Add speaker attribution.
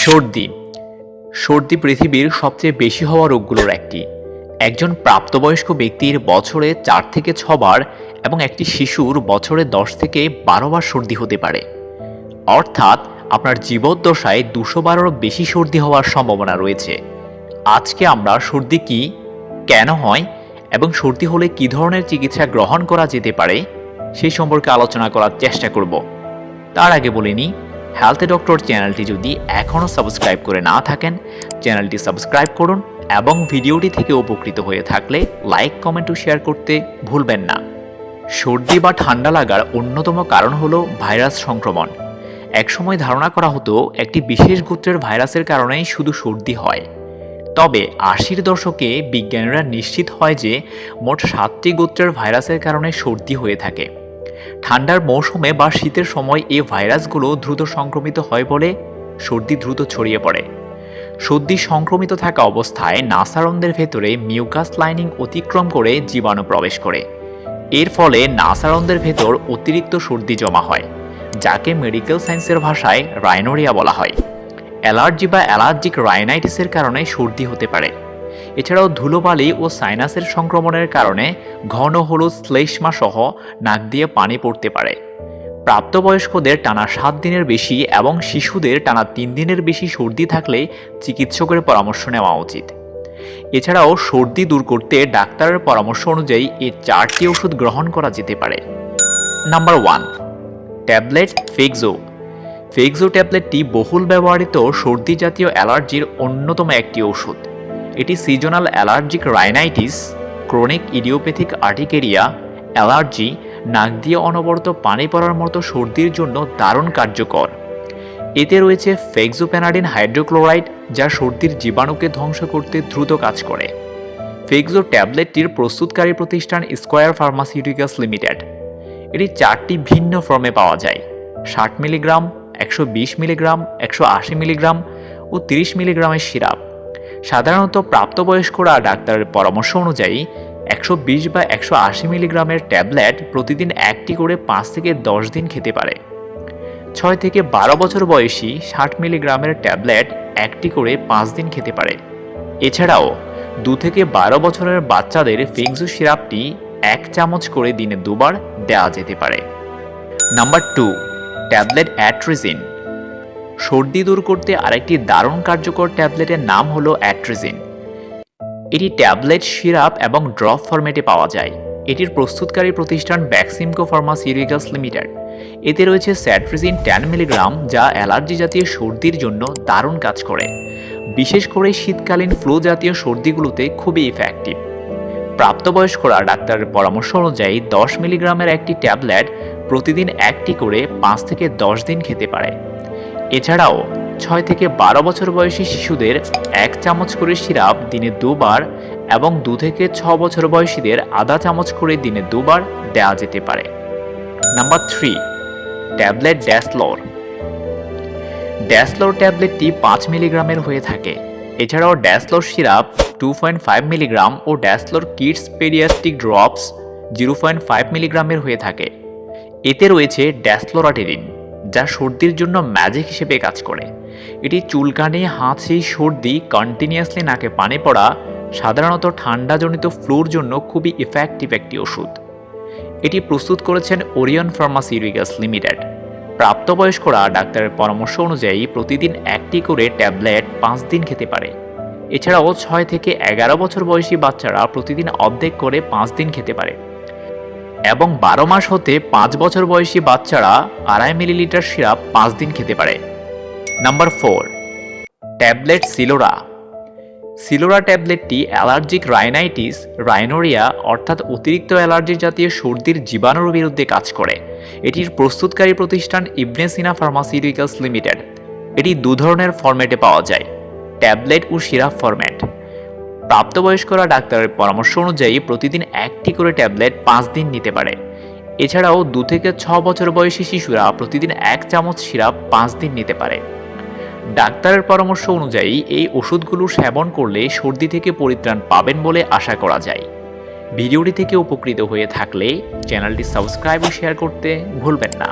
Speaker 1: সর্দি। সর্দি পৃথিবীর সবচেয়ে বেশি হওয়া রোগগুলোর একটি। একজন প্রাপ্তবয়স্ক ব্যক্তির বছরে চার থেকে ছবার এবং একটি শিশুর বছরে দশ থেকে বারো বার সর্দি হতে পারে। অর্থাৎ আপনার জীবদ্দশায় দুশো বারোর বেশি সর্দি হওয়ার সম্ভাবনা রয়েছে। আজকে আমরা সর্দি কি, কেন হয় এবং সর্দি হলে কী ধরনের চিকিৎসা গ্রহণ করা যেতে পারে সেই সম্পর্কে আলোচনা করার চেষ্টা করব। তার আগে বলে নিই হেলথ ডক্টর চ্যানেলটি যদি এখনও সাবস্ক্রাইব করে না থাকেন, চ্যানেলটি সাবস্ক্রাইব করুন এবং ভিডিওটি থেকে উপকৃত হয়ে থাকলে লাইক, কমেন্ট ও শেয়ার করতে ভুলবেন না। সর্দি বা ঠান্ডা লাগার অন্যতম কারণ হলো ভাইরাস সংক্রমণ। একসময় ধারণা করা হতো একটি বিশেষ গোত্রের ভাইরাসের কারণেই শুধু সর্দি হয়। তবে আশির দশকে বিজ্ঞানীরা নিশ্চিত হয় যে মোট সাতটি গোত্রের ভাইরাসের কারণে সর্দি হয়ে থাকে। ঠান্ডার মৌসুমে বা শীতের সময় এই ভাইরাসগুলো দ্রুত সংক্রমিত হয় বলে সর্দি দ্রুত ছড়িয়ে পড়ে। সর্দি সংক্রমিত থাকা অবস্থায় নাসারন্দের ভেতরে মিউকাস লাইনিং অতিক্রম করে জীবাণু প্রবেশ করে। এর ফলে নাসারন্দের ভেতর অতিরিক্ত সর্দি জমা হয়, যাকে মেডিকেল সায়েন্সের ভাষায় রাইনোরিয়া বলা হয়। অ্যালার্জি বা অ্যালার্জিক রাইনাইটিসের কারণে সর্দি হতে পারে। এছাড়াও ধুলোবালি ও সাইনাসের সংক্রমণের কারণে ঘন হলুদ শ্লেষ্মা সহ নাক দিয়ে পানি পড়তে পারে। প্রাপ্তবয়স্কদের টানা সাত দিনের বেশি এবং শিশুদের টানা তিন দিনের বেশি সর্দি থাকলে চিকিৎসকের পরামর্শ নেওয়া উচিত। এছাড়াও সর্দি দূর করতে ডাক্তারের পরামর্শ অনুযায়ী এই চারটি ওষুধ গ্রহণ করা যেতে পারে। Number one, tablet Fexo. Fexo ট্যাবলেটটি বহুল ব্যবহৃত সর্দি জাতীয় অ্যালার্জির অন্যতম একটি ওষুধ। এটি seasonal allergic rhinitis chronic idiopathic urticaria allergy নাক দিয়ে অনবরত পানি পড়ার মতো সর্দির জন্য দারুণ কার্যকর। এতে রয়েছে ফেক্সোপ্যানাডিন হাইড্রোক্লোরাইড, যা সর্দির জীবাণুকে ধ্বংস করতে দ্রুত কাজ করে। ফেক্সো ট্যাবলেটটির প্রস্তুতকারী প্রতিষ্ঠান স্কোয়ার ফার্মাসিউটিক্যালস লিমিটেড। এটি চারটি ভিন্ন ফর্মে পাওয়া যায়। ষাট মিলিগ্রাম, একশো বিশ মিলিগ্রাম, একশো আশি মিলিগ্রাম ও তিরিশ মিলিগ্রামের সিরাপ। সাধারণত প্রাপ্তবয়স্করা ডাক্তারের পরামর্শ অনুযায়ী একশো বিশ বা একশো আশি মিলিগ্রামের ট্যাবলেট প্রতিদিন একটি করে পাঁচ থেকে দশ দিন খেতে পারে। ছয় থেকে বারো বছর বয়সী ষাট মিলিগ্রামের ট্যাবলেট একটি করে পাঁচ দিন খেতে পারে। এছাড়াও দু থেকে বারো বছরের বাচ্চাদের ফিংজু সিরাপটি এক চামচ করে দিনে দুবার দেওয়া যেতে পারে। Number two, tablet Atrizin. সর্দি দূর করতে আরেকটি দারুণ কার্যকর ট্যাবলেটের নাম হলো অ্যাট্রিজিন। এটি ট্যাবলেট সিরাপ এবং ড্রপ ফরম্যাটে পাওয়া যায়। এটির প্রস্তুতকারী প্রতিষ্ঠান ব্যাক্সিমকো ফার্মাসিউটিক্যালস লিমিটেড। এতে রয়েছে স্যাট্রিজিন টেন মিলিগ্রাম যা অ্যালার্জি জাতীয় সর্দির জন্য দারুণ কাজ করে। বিশেষ করে শীতকালীন ফ্লু জাতীয় সর্দিগুলোতে খুবই ইফেক্টিভ প্রাপ্তবয়স্করা ডাক্তারের পরামর্শ অনুযায়ী দশ মিলিগ্রামের একটি ট্যাবলেট প্রতিদিন একটি করে পাঁচ থেকে দশ দিন খেতে পারে। এছাড়াও ছয় থেকে বারো বছর বয়সী শিশুদের এক চামচ করে সিরাপ দিনে দুবার এবং দু থেকে ছ বছর বয়সীদের আধা চামচ করে দিনে দুবার দেওয়া যেতে পারে। Number three, tablet Deslor. Deslor ট্যাবলেটটি পাঁচ মিলিগ্রামের হয়ে থাকে। এছাড়াও Deslor syrup two point five milligram ও ড্যাসলোর কিডস পেরিয়াস্টিক ড্রপস জিরো পয়েন্ট ফাইভ মিলিগ্রামের হয়ে থাকে। এতে রয়েছে ড্যাসলোরাটেরিন। যা সর্দির জন্য ম্যাজিক হিসেবে কাজ করে। এটি চুলকানি, হাঁচি, সর্দি কন্টিনিউয়াসলি নাকে পানি পড়া, সাধারণত ঠান্ডাজনিত ফ্লুর জন্য খুবই ইফেক্টিভ একটি ওষুধ। এটি প্রস্তুত করেছেন ওরিয়ন ফার্মাসিউটিক্যালস লিমিটেড প্রাপ্তবয়স্করা ডাক্তারের পরামর্শ অনুযায়ী প্রতিদিন একটি করে ট্যাবলেট পাঁচ দিন খেতে পারে। এছাড়াও ছয় থেকে এগারো বছর বয়সী বাচ্চারা প্রতিদিন অর্ধেক করে পাঁচ দিন খেতে পারে। এবং বারো মাস হতে পাঁচ বছর বয়সী বাচ্চারা আড়াই মিলিলিটার সিরাপ পাঁচ দিন খেতে পারে। Number four, tablet সিলোরা। সিলোরা ট্যাবলেটটি অ্যালার্জিক রাইনাইটিস, রাইনোরিয়া, অর্থাৎ অতিরিক্ত অ্যালার্জি জাতীয় সর্দির জীবাণুর বিরুদ্ধে কাজ করে। এটির প্রস্তুতকারী প্রতিষ্ঠান ইবনেসিনা ফার্মাসিউটিক্যালস লিমিটেড। এটি দু ধরনের ফরম্যাটে পাওয়া যায়, ট্যাবলেট ও সিরাপ ফরম্যাট। প্রাপ্তবয়স্করা ডাক্তারের পরামর্শ অনুযায়ী প্রতিদিন একটি করে ট্যাবলেট পাঁচ দিন নিতে পারে। এছাড়াও দু থেকে ছ বছর বয়সী শিশুরা প্রতিদিন এক চামচ সিরাপ পাঁচ দিন নিতে পারে। ডাক্তারের পরামর্শ অনুযায়ী এই ওষুধগুলো সেবন করলে সর্দি থেকে পরিত্রাণ পাবেন বলে আশা করা যায়। ভিডিওটি থেকে উপকৃত হয়ে থাকলে চ্যানেলটি সাবস্ক্রাইব ও শেয়ার করতে ভুলবেন না।